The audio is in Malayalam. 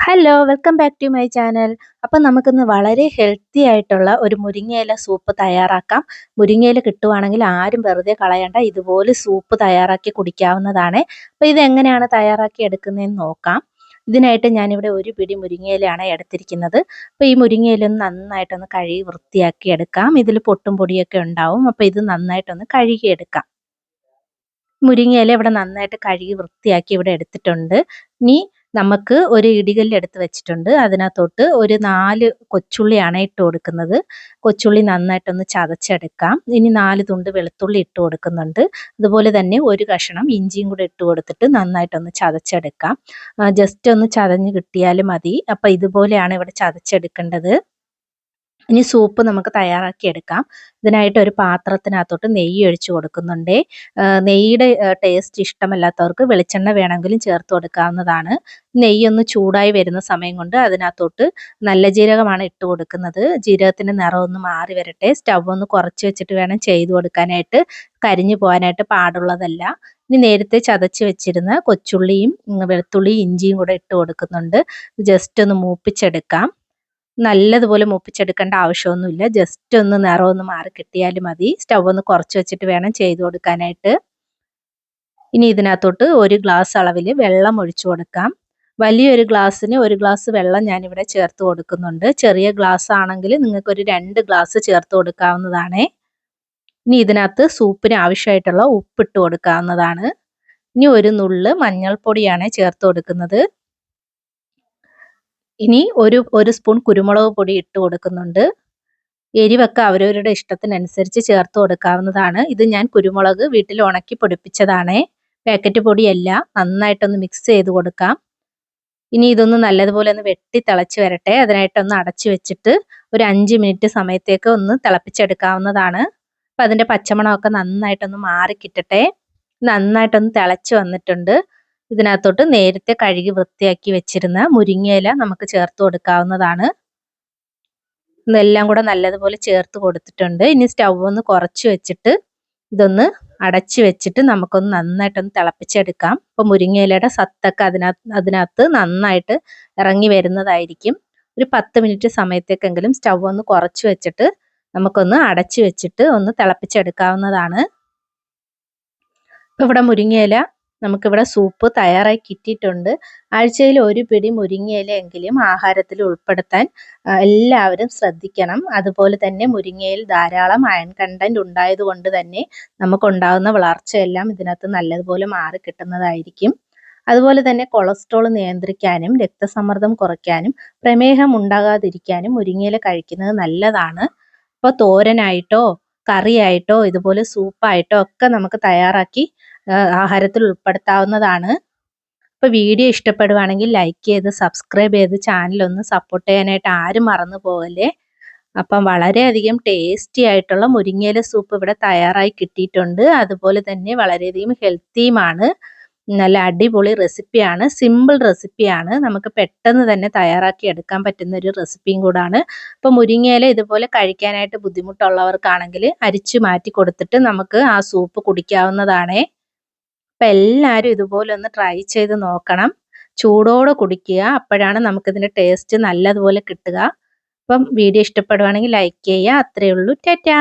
Hello welcome back to my channel അപ്പം നമുക്കിന്ന് വളരെ ഹെൽത്തി ആയിട്ടുള്ള ഒരു മുരിങ്ങയില സൂപ്പ് തയ്യാറാക്കാം. മുരിങ്ങയില കിട്ടുവാണെങ്കിൽ ആരും വെറുതെ കളയണ്ട. ഇതുപോലെ സൂപ്പ് തയ്യാറാക്കി കുടിക്കാവുന്നതാണ്. അപ്പോൾ ഇതെങ്ങനെയാണ് തയ്യാറാക്കി എടുക്കുന്നതെന്ന് നോക്കാം. ഇതിനായിട്ട് ഞാനിവിടെ ഒരു പിടി മുരിങ്ങയിലയാണ് എടുത്തിരിക്കുന്നത്. അപ്പോൾ ഈ മുരിങ്ങയില ഒന്ന് നന്നായിട്ടൊന്ന് കഴുകി വൃത്തിയാക്കി എടുക്കാം. ഇതിൽ പൊട്ടും പൊടിയൊക്കെ ഉണ്ടാവും. അപ്പോൾ ഇത് നന്നായിട്ടൊന്ന് കഴുകിയെടുക്കാം മുരിങ്ങയില ഇവിടെ നന്നായിട്ട് കഴുകി വൃത്തിയാക്കി ഇവിടെ എടുത്തിട്ടുണ്ട്. ഇനി നമുക്ക് ഒരു ഇടികല്ല് എടുത്ത് വെച്ചിട്ടുണ്ട്. അതിനകത്തോട്ട് ഒരു നാല് കൊച്ചുള്ളിയാണ് ഇട്ട് കൊടുക്കുന്നത്. കൊച്ചുള്ളി നന്നായിട്ടൊന്ന് ചതച്ചെടുക്കാം. ഇനി നാല് തുണ്ട് വെളുത്തുള്ളി ഇട്ട് കൊടുക്കുന്നുണ്ട്. അതുപോലെ തന്നെ ഒരു കഷണം ഇഞ്ചിയും കൂടെ ഇട്ട് കൊടുത്തിട്ട് നന്നായിട്ടൊന്ന് ചതച്ചെടുക്കാം. ജസ്റ്റ് ഒന്ന് ചതഞ്ഞ് കിട്ടിയാൽ മതി. അപ്പം ഇതുപോലെയാണ് ഇവിടെ ചതച്ചെടുക്കേണ്ടത്. ഇനി സൂപ്പ് നമുക്ക് തയ്യാറാക്കി എടുക്കാം. ഇതിനായിട്ട് ഒരു പാത്രത്തിനകത്തോട്ട് നെയ്യ് ഒഴിച്ച് കൊടുക്കുന്നുണ്ട്. നെയ്യുടെ ടേസ്റ്റ് ഇഷ്ടമല്ലാത്തവർക്ക് വെളിച്ചെണ്ണ വേണമെങ്കിലും ചേർത്ത് കൊടുക്കാവുന്നതാണ്. നെയ്യൊന്ന് ചൂടായി വരുന്ന സമയം കൊണ്ട് അതിനകത്തോട്ട് നല്ല ജീരകമാണ് ഇട്ട് കൊടുക്കുന്നത്. ജീരകത്തിന്റെ നിറമൊന്ന് മാറി വരട്ടെ. സ്റ്റവ് ഒന്ന് കുറച്ച് വെച്ചിട്ട് വേണം ചെയ്തു കൊടുക്കാനായിട്ട്. കരിഞ്ഞു പോകാനായിട്ട് പാടുള്ളതല്ല. ഇനി നേരത്തെ ചതച്ച് വെച്ചിരുന്ന കൊച്ചുള്ളിയും വെളുത്തുള്ളിയും ഇഞ്ചിയും കൂടെ ഇട്ട് കൊടുക്കുന്നുണ്ട്. ജസ്റ്റ് ഒന്ന് മൂപ്പിച്ചെടുക്കാം. നല്ലതുപോലെ മുപ്പിച്ചെടുക്കേണ്ട ആവശ്യമൊന്നുമില്ല. ജസ്റ്റ് ഒന്ന് നിറമൊന്ന് മാറി കിട്ടിയാൽ മതി. സ്റ്റൗ ഒന്ന് കുറച്ച് വെച്ചിട്ട് വേണം ചെയ്ത് കൊടുക്കാനായിട്ട്. ഇനി ഇതിനകത്തോട്ട് ഒരു ഗ്ലാസ് അളവിൽ വെള്ളം ഒഴിച്ചു കൊടുക്കാം. വലിയൊരു ഗ്ലാസ്സിന് ഒരു ഗ്ലാസ് വെള്ളം ഞാനിവിടെ ചേർത്ത് കൊടുക്കുന്നുണ്ട്. ചെറിയ ഗ്ലാസ് ആണെങ്കിൽ നിങ്ങൾക്ക് ഒരു രണ്ട് ഗ്ലാസ് ചേർത്ത് കൊടുക്കാവുന്നതാണ്. ഇനി ഇതിനകത്ത് സൂപ്പിന് ആവശ്യമായിട്ടുള്ള ഉപ്പിട്ട് കൊടുക്കാവുന്നതാണ്. ഇനി ഒരു നുള്ള് മഞ്ഞൾപ്പൊടിയാണ് ചേർത്ത് കൊടുക്കുന്നത്. ഇനി ഒരു ഒരു സ്പൂൺ കുരുമുളക് പൊടി ഇട്ട് കൊടുക്കുന്നുണ്ട്. എരിവൊക്കെ അവരവരുടെ ഇഷ്ടത്തിനനുസരിച്ച് ചേർത്ത് കൊടുക്കാവുന്നതാണ്. ഇത് ഞാൻ കുരുമുളക് വീട്ടിൽ ഉണക്കി പൊടിപ്പിച്ചതാണേ. പാക്കറ്റ് പൊടിയല്ല നന്നായിട്ടൊന്ന് മിക്സ് ചെയ്ത് കൊടുക്കാം. ഇനി ഇതൊന്ന് നല്ലതുപോലെ ഒന്ന് വെട്ടി തിളച്ച് വരട്ടെ. അതിനായിട്ടൊന്ന് അടച്ചു വെച്ചിട്ട് ഒരു അഞ്ച് മിനിറ്റ് സമയത്തേക്ക് ഒന്ന് തിളപ്പിച്ചെടുക്കാവുന്നതാണ്. അപ്പം അതിന്റെ പച്ചമണമൊക്കെ നന്നായിട്ടൊന്ന് മാറി കിട്ടട്ടെ നന്നായിട്ടൊന്ന് തിളച്ച് വന്നിട്ടുണ്ട്. ഇതിനകത്തോട്ട് നേരത്തെ കഴുകി വൃത്തിയാക്കി വെച്ചിരുന്ന മുരിങ്ങയില നമുക്ക് ചേർത്ത് കൊടുക്കാവുന്നതാണ്. ഇതെല്ലാം കൂടെ നല്ലതുപോലെ ചേർത്ത് കൊടുത്തിട്ടുണ്ട്. ഇനി സ്റ്റൗ ഒന്ന് കുറച്ച് വെച്ചിട്ട് ഇതൊന്ന് അടച്ചു വെച്ചിട്ട് നമുക്കൊന്ന് നന്നായിട്ടൊന്ന് തിളപ്പിച്ചെടുക്കാം. അപ്പോൾ മുരിങ്ങയിലയുടെ സത്തൊക്കെ അതിനകത്ത് അതിനകത്ത് നന്നായിട്ട് ഇറങ്ങി വരുന്നതായിരിക്കും. ഒരു പത്ത് മിനിറ്റ് സമയത്തേക്കെങ്കിലും സ്റ്റൗ ഒന്ന് കുറച്ച് വെച്ചിട്ട് നമുക്കൊന്ന് അടച്ചു വെച്ചിട്ട് ഒന്ന് തിളപ്പിച്ചെടുക്കാവുന്നതാണ്. ഇവിടെ മുരിങ്ങയില നമുക്കിവിടെ സൂപ്പ് തയ്യാറായി കിട്ടിയിട്ടുണ്ട്. ആഴ്ചയിൽ ഒരു പിടി മുരിങ്ങയിലെങ്കിലും ആഹാരത്തിൽ ഉൾപ്പെടുത്താൻ എല്ലാവരും ശ്രദ്ധിക്കണം. അതുപോലെ തന്നെ മുരിങ്ങയിൽ ധാരാളം അയൺ കണ്ടന്റ് ഉണ്ടായതുകൊണ്ട് തന്നെ നമുക്കുണ്ടാകുന്ന വളർച്ചയെല്ലാം ഇതിനകത്ത് നല്ലതുപോലെ മാറി കിട്ടുന്നതായിരിക്കും. അതുപോലെ തന്നെ കൊളസ്ട്രോൾ നിയന്ത്രിക്കാനും രക്തസമ്മർദ്ദം കുറയ്ക്കാനും പ്രമേഹം ഉണ്ടാകാതിരിക്കാനും മുരിങ്ങയില കഴിക്കുന്നത് നല്ലതാണ്. ഇപ്പോൾ തോരനായിട്ടോ കറിയായിട്ടോ ഇതുപോലെ സൂപ്പായിട്ടോ ഒക്കെ നമുക്ക് തയ്യാറാക്കി ആഹാരത്തിൽ ഉൾപ്പെടുത്താവുന്നതാണ്. അപ്പോൾ വീഡിയോ ഇഷ്ടപ്പെടുവാണെങ്കിൽ ലൈക്ക് ചെയ്ത് സബ്സ്ക്രൈബ് ചെയ്ത് ചാനൽ ഒന്ന് സപ്പോർട്ട് ചെയ്യാനായിട്ട് ആരും മറന്നു പോകല്ലേ അപ്പം വളരെയധികം ടേസ്റ്റി ആയിട്ടുള്ള മുരിങ്ങയില സൂപ്പ് ഇവിടെ തയ്യാറായി കിട്ടിയിട്ടുണ്ട്. അതുപോലെ തന്നെ വളരെയധികം ഹെൽത്തിയുമാണ് നല്ല അടിപൊളി റെസിപ്പിയാണ് സിമ്പിൾ റെസിപ്പിയാണ് നമുക്ക് പെട്ടെന്ന് തന്നെ തയ്യാറാക്കി എടുക്കാൻ പറ്റുന്ന ഒരു റെസിപ്പിയും കൂടാണ്. അപ്പോൾ മുരിങ്ങയില ഇതുപോലെ കഴിക്കാനായിട്ട് ബുദ്ധിമുട്ടുള്ളവർക്കാണെങ്കിൽ അരിച്ചു മാറ്റി കൊടുത്തിട്ട് നമുക്ക് ആ സൂപ്പ് കുടിക്കാവുന്നതാണേ. അപ്പം എല്ലാവരും ഇതുപോലെ ഒന്ന് ട്രൈ ചെയ്ത് നോക്കണം. ചൂടോടെ കുടിക്കുക. അപ്പോഴാണ് നമുക്കിതിന്റെ ടേസ്റ്റ് നല്ലതുപോലെ കിട്ടുക. അപ്പം വീഡിയോ ഇഷ്ടപ്പെടുവാണെങ്കിൽ ലൈക്ക് ചെയ്യുക. അത്രയേ ഉള്ളൂ. ടാറ്റാ.